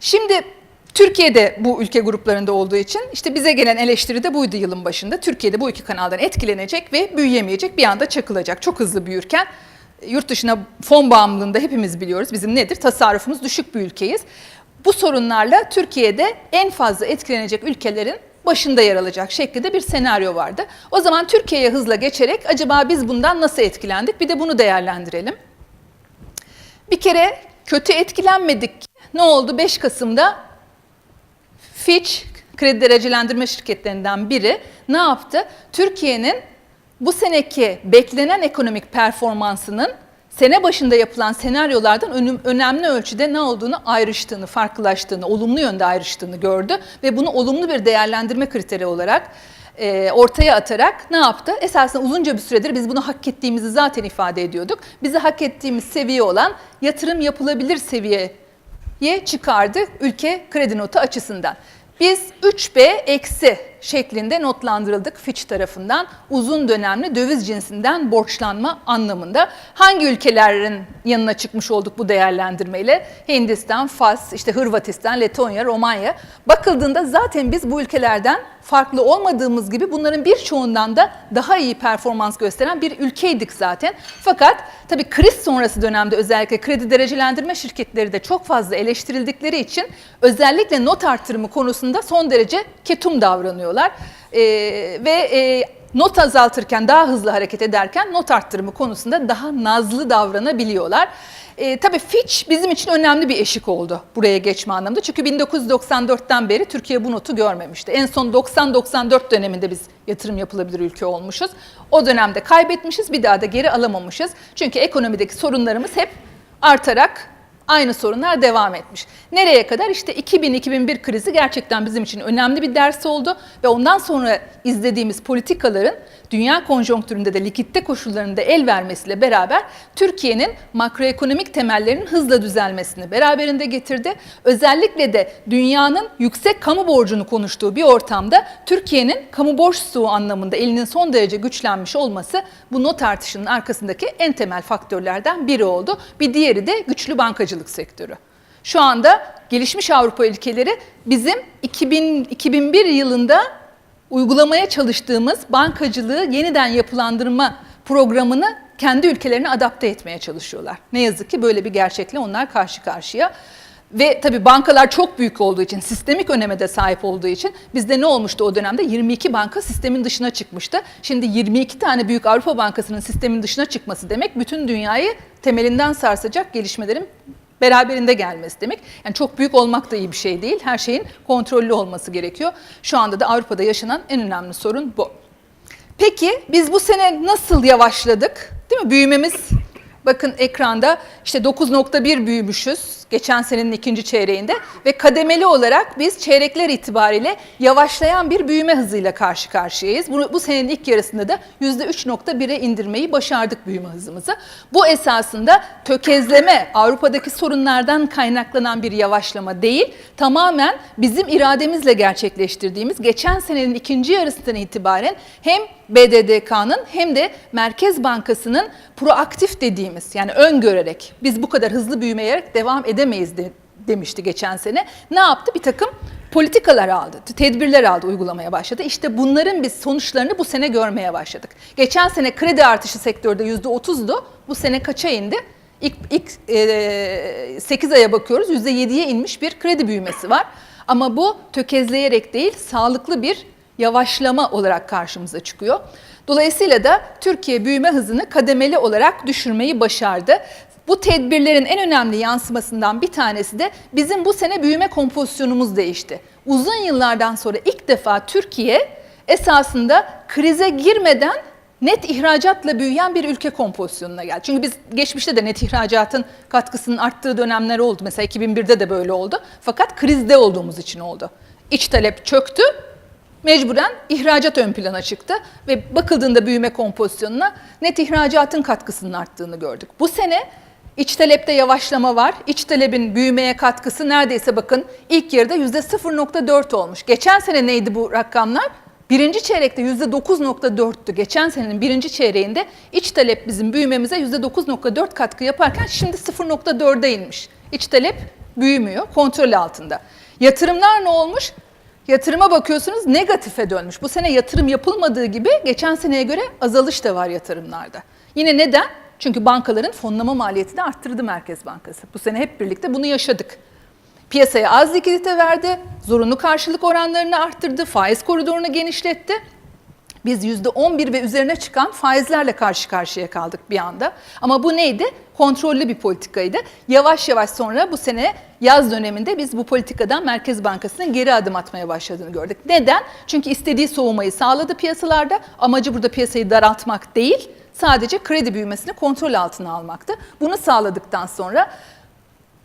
Şimdi Türkiye'de bu ülke gruplarında olduğu için işte bize gelen eleştiri de buydu yılın başında. Türkiye'de bu iki kanaldan etkilenecek ve büyüyemeyecek bir anda çakılacak. Çok hızlı büyürken yurt dışına fon bağımlılığında hepimiz biliyoruz. Bizim nedir? Tasarrufumuz düşük bir ülkeyiz. Bu sorunlarla Türkiye'de en fazla etkilenecek ülkelerin başında yer alacak şeklinde bir senaryo vardı. O zaman Türkiye'ye hızla geçerek acaba biz bundan nasıl etkilendik? Bir de bunu değerlendirelim. Bir kere kötü etkilenmedik. Ne oldu? 5 Kasım'da Fitch kredi derecelendirme şirketlerinden biri ne yaptı? Türkiye'nin bu seneki beklenen ekonomik performansının sene başında yapılan senaryolardan önemli ölçüde ne olduğunu ayrıştığını, farklılaştığını, olumlu yönde ayrıştığını gördü ve bunu olumlu bir değerlendirme kriteri olarak e, ortaya atarak ne yaptı? Esasında uzunca bir süredir biz bunu hak ettiğimizi zaten ifade ediyorduk. Bizi hak ettiğimiz seviye olan yatırım yapılabilir seviyeye çıkardı ülke kredi notu açısından. Biz 3B eksi şeklinde notlandırıldık Fitch tarafından uzun dönemli döviz cinsinden borçlanma anlamında. Hangi ülkelerin yanına çıkmış olduk bu değerlendirmeyle? Hindistan, Fas, işte Hırvatistan, Letonya, Romanya. Bakıldığında zaten biz bu ülkelerden farklı olmadığımız gibi bunların birçoğundan da daha iyi performans gösteren bir ülkeydik zaten. Fakat tabii kriz sonrası dönemde özellikle kredi derecelendirme şirketleri de çok fazla eleştirildikleri için özellikle not artırımı konusunda son derece ketum davranıyorlar. Ee, ve e, not azaltırken daha hızlı hareket ederken not arttırımı konusunda daha nazlı davranabiliyorlar. E, tabii Fitch bizim için önemli bir eşik oldu buraya geçme anlamında. Çünkü 1994'ten beri Türkiye bu notu görmemişti. En son 90-94 döneminde biz yatırım yapılabilir ülke olmuşuz. O dönemde kaybetmişiz bir daha da geri alamamışız. Çünkü ekonomideki sorunlarımız hep artarak aynı sorunlar devam etmiş. Nereye kadar? İşte 2000-2001 krizi gerçekten bizim için önemli bir ders oldu ve ondan sonra izlediğimiz politikaların dünya konjonktüründe de likitte koşullarında el vermesiyle beraber Türkiye'nin makroekonomik temellerinin hızla düzelmesini beraberinde getirdi. Özellikle de dünyanın yüksek kamu borcunu konuştuğu bir ortamda Türkiye'nin kamu borç suğu anlamında elinin son derece güçlenmiş olması bu not artışının arkasındaki en temel faktörlerden biri oldu. Bir diğeri de güçlü bankacılık sektörü. Şu anda gelişmiş Avrupa ülkeleri bizim 2000, 2001 yılında uygulamaya çalıştığımız bankacılığı yeniden yapılandırma programını kendi ülkelerine adapte etmeye çalışıyorlar. Ne yazık ki böyle bir gerçekle onlar karşı karşıya. Ve tabii bankalar çok büyük olduğu için, sistemik öneme de sahip olduğu için bizde ne olmuştu o dönemde? 22 banka sistemin dışına çıkmıştı. Şimdi 22 tane büyük Avrupa Bankası'nın sistemin dışına çıkması demek bütün dünyayı temelinden sarsacak gelişmelerin beraberinde gelmesi demek. Yani çok büyük olmak da iyi bir şey değil. Her şeyin kontrollü olması gerekiyor. Şu anda da Avrupa'da yaşanan en önemli sorun bu. Peki biz bu sene nasıl yavaşladık? Değil mi? Büyümemiz bakın ekranda işte 9.1 büyümüşüz geçen senenin ikinci çeyreğinde ve kademeli olarak biz çeyrekler itibariyle yavaşlayan bir büyüme hızıyla karşı karşıyayız. Bu, bu senenin ilk yarısında da %3.1'e indirmeyi başardık büyüme hızımızı. Bu esasında tökezleme, Avrupa'daki sorunlardan kaynaklanan bir yavaşlama değil, tamamen bizim irademizle gerçekleştirdiğimiz geçen senenin ikinci yarısından itibaren hem BDDK'nın hem de Merkez Bankası'nın proaktif dediğimiz yani öngörerek biz bu kadar hızlı büyümeyerek devam edemeyiz de, demişti geçen sene. Ne yaptı? Bir takım politikalar aldı, tedbirler aldı, uygulamaya başladı. İşte bunların biz sonuçlarını bu sene görmeye başladık. Geçen sene kredi artışı sektörde %30'du. Bu sene kaça indi? İlk, ilk e, 8 aya bakıyoruz %7'ye inmiş bir kredi büyümesi var. Ama bu tökezleyerek değil, sağlıklı bir yavaşlama olarak karşımıza çıkıyor. Dolayısıyla da Türkiye büyüme hızını kademeli olarak düşürmeyi başardı. Bu tedbirlerin en önemli yansımasından bir tanesi de bizim bu sene büyüme kompozisyonumuz değişti. Uzun yıllardan sonra ilk defa Türkiye esasında krize girmeden net ihracatla büyüyen bir ülke kompozisyonuna geldi. Çünkü biz geçmişte de net ihracatın katkısının arttığı dönemler oldu. Mesela 2001'de de böyle oldu. Fakat krizde olduğumuz için oldu. İç talep çöktü, mecburen ihracat ön plana çıktı ve bakıldığında büyüme kompozisyonuna net ihracatın katkısının arttığını gördük. Bu sene iç talepte yavaşlama var. İç talebin büyümeye katkısı neredeyse bakın ilk yarıda %0.4 olmuş. Geçen sene neydi bu rakamlar? Birinci çeyrekte %9.4'tü. Geçen senenin birinci çeyreğinde iç talep bizim büyümemize %9.4 katkı yaparken şimdi 0.4'e inmiş. İç talep büyümüyor, kontrol altında. Yatırımlar ne olmuş? Yatırıma bakıyorsunuz negatife dönmüş. Bu sene yatırım yapılmadığı gibi geçen seneye göre azalış da var yatırımlarda. Yine neden? Çünkü bankaların fonlama maliyetini arttırdı Merkez Bankası. Bu sene hep birlikte bunu yaşadık. Piyasaya az likidite verdi, zorunlu karşılık oranlarını arttırdı, faiz koridorunu genişletti. Biz %11 ve üzerine çıkan faizlerle karşı karşıya kaldık bir anda. Ama bu neydi? Kontrollü bir politikaydı. Yavaş yavaş sonra bu sene yaz döneminde biz bu politikadan Merkez Bankası'nın geri adım atmaya başladığını gördük. Neden? Çünkü istediği soğumayı sağladı piyasalarda. Amacı burada piyasayı daraltmak değil, sadece kredi büyümesini kontrol altına almaktı. Bunu sağladıktan sonra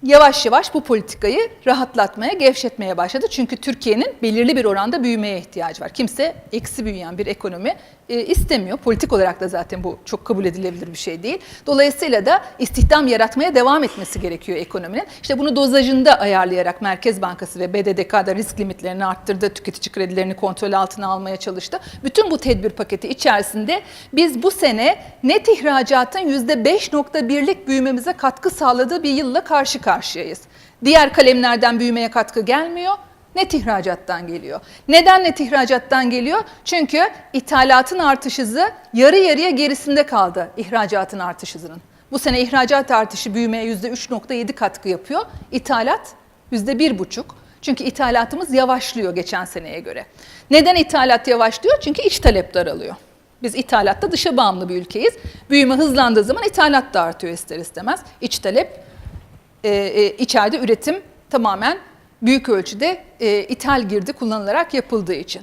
yavaş yavaş bu politikayı rahatlatmaya, gevşetmeye başladı. Çünkü Türkiye'nin belirli bir oranda büyümeye ihtiyacı var. Kimse eksi büyüyen bir ekonomi e, istemiyor. Politik olarak da zaten bu çok kabul edilebilir bir şey değil. Dolayısıyla da istihdam yaratmaya devam etmesi gerekiyor ekonominin. İşte bunu dozajında ayarlayarak Merkez Bankası ve BDDK'da risk limitlerini arttırdı, tüketici kredilerini kontrol altına almaya çalıştı. Bütün bu tedbir paketi içerisinde biz bu sene net ihracatın %5.1'lik büyümemize katkı sağladığı bir yılla karşı karşıyayız. Diğer kalemlerden büyümeye katkı gelmiyor. Net ihracattan geliyor. Neden net ihracattan geliyor? Çünkü ithalatın artış hızı yarı yarıya gerisinde kaldı ihracatın artış hızının. Bu sene ihracat artışı büyümeye %3.7 katkı yapıyor. İthalat %1.5. Çünkü ithalatımız yavaşlıyor geçen seneye göre. Neden ithalat yavaşlıyor? Çünkü iç talep daralıyor. Biz ithalatta dışa bağımlı bir ülkeyiz. Büyüme hızlandığı zaman ithalat da artıyor ister istemez. İç talep, e, e, içeride üretim tamamen büyük ölçüde e, ithal girdi kullanılarak yapıldığı için.